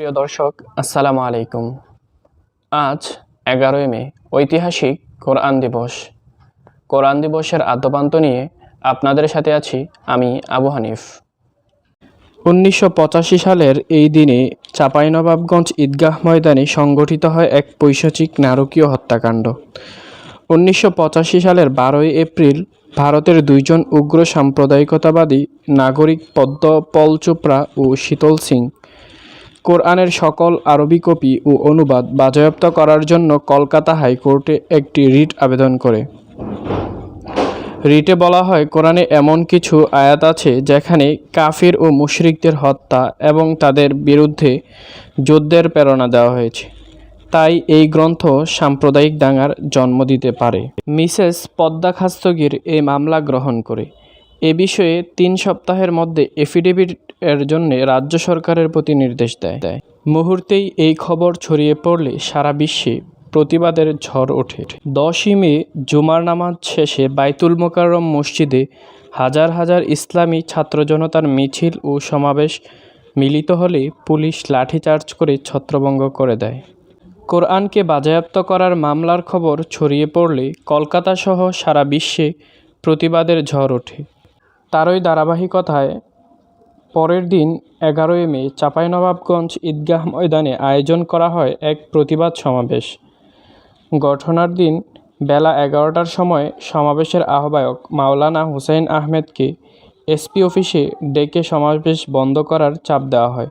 প্রিয় দর্শক, আসসালামু আলাইকুম। আজ এগারোই মে, ঐতিহাসিক কোরআন দিবস। কোরআন দিবসের আদ্যপান্ত নিয়ে আপনাদের সাথে আছি আমি আবু হানিফ। উনিশশো পঁচাশি সালের এই দিনে চাঁপাইনবাবগঞ্জ ঈদগাহ ময়দানে সংগঠিত হয় এক পৈশাচিক নারকীয় হত্যাকাণ্ড। উনিশশো পঁচাশি সালের বারোই এপ্রিল ভারতের দুইজন উগ্র সাম্প্রদায়িকতাবাদী নাগরিক পদ্ম, পল চোপড়া ও শীতল সিং কোরআনের সকল আরবি কপি ও অনুবাদ বাজেয়াপ্ত করার জন্য কলকাতা হাইকোর্টে একটি রিট আবেদন করে। রিটে বলা হয়, কোরআনে এমন কিছু আয়াত আছে যেখানে কাফির ও মুশরিকদের হত্যা এবং তাদের বিরুদ্ধে যুদ্ধের প্রেরণা দেওয়া হয়েছে। তাই এই গ্রন্থ সাম্প্রদায়িক দাঙ্গার জন্ম দিতে পারে। মিসেস পদ্মা খাস্তগির এই মামলা গ্রহণ করে। এ বিষয়ে তিন সপ্তাহের মধ্যে এফিডেভিট এর জন্য রাজ্য সরকারের প্রতি নির্দেশ দেয়। দেয় মুহূর্তেই এই খবর ছড়িয়ে পড়লে সারা বিশ্বে প্রতিবাদের ঝড় ওঠে। দশই মে, জুমার নামাজ শেষে বাইতুল মোকাররম মসজিদে হাজার হাজার ইসলামী ছাত্র জনতার মিছিল ও সমাবেশ মিলিত হলে পুলিশ লাঠিচার্জ করে ছত্রভঙ্গ করে দেয়। কোরআনকে বাজেয়াপ্ত করার মামলার খবর ছড়িয়ে পড়লে কলকাতা সহ সারা বিশ্বে প্রতিবাদের ঝড় ওঠে। তারই ধারাবাহিকতায় পরের দিন এগারোই মে চাঁপাইনবাবগঞ্জ ঈদগাহ ময়দানে আয়োজন করা হয় এক প্রতিবাদ সমাবেশ। ঘটনার দিন বেলা এগারোটার সময় সমাবেশের আহ্বায়ক মাওলানা হুসাইন আহমেদকে এসপি অফিসে ডেকে সমাবেশ বন্ধ করার চাপ দেওয়া হয়।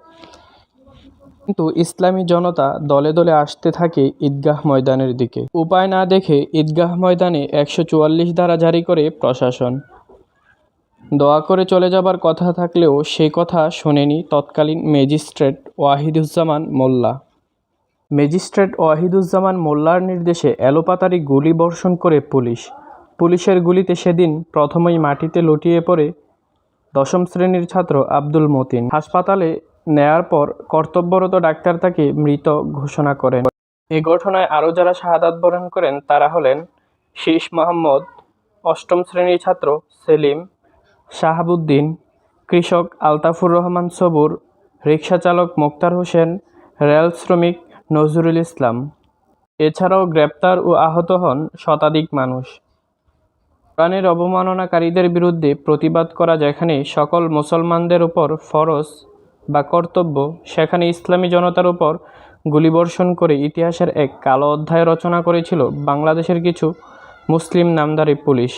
কিন্তু ইসলামী জনতা দলে দলে আসতে থাকে ঈদগাহ ময়দানের দিকে। উপায় না দেখে ঈদগাহ ময়দানে একশো চুয়াল্লিশ ধারা জারি করে প্রশাসন। দয়া করে চলে যাবার কথা থাকলেও সে কথা শোনেনি তৎকালীন ম্যাজিস্ট্রেট ওয়াহিদুজ্জামান মোল্লা। ম্যাজিস্ট্রেট ওয়াহিদুজ্জামান মোল্লার নির্দেশে এলোপাতারি গুলি বর্ষণ করে পুলিশ। পুলিশের গুলিতে সেদিন প্রথমেই মাটিতে লুটিয়ে পড়ে দশম শ্রেণির ছাত্র আব্দুল মতিন। হাসপাতালে নেয়ার পর কর্তব্যরত ডাক্তার তাকে মৃত ঘোষণা করেন। এ ঘটনায় আরও যারা শাহাদাত বরণ করেন তারা হলেন শীষ মোহাম্মদ অষ্টম শ্রেণির ছাত্র সেলিম শাহাবুদ্দিন, কৃষক আলতাফুর রহমান সবুর রিক্সা চালক মোক্তার হোসেন, রেল শ্রমিক নজরুল ইসলাম। এছাড়াও গ্রেপ্তার ও আহত হন শতাধিক মানুষ। কোরআনের অবমাননাকারীদের বিরুদ্ধে প্রতিবাদ করা যেখানে সকল মুসলমানদের উপর ফরজ বা কর্তব্য, সেখানে ইসলামী জনতার উপর গুলিবর্ষণ করে ইতিহাসের এক কালো অধ্যায় রচনা করেছিল বাংলাদেশের কিছু মুসলিম নামধারী পুলিশ।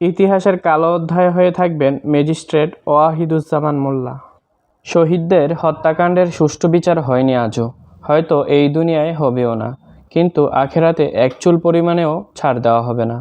ইতিহাসের কালো অধ্যায় হয়ে থাকবেন ম্যাজিস্ট্রেট ওয়াহিদুজ্জামান মোল্লা। শহীদদের হত্যাকাণ্ডের সুষ্ঠু বিচার হয়নি আজও। হয়তো এই দুনিয়ায় হবেও না, কিন্তু আখেরাতে একচুল পরিমাণেও ছাড় দেওয়া হবে না।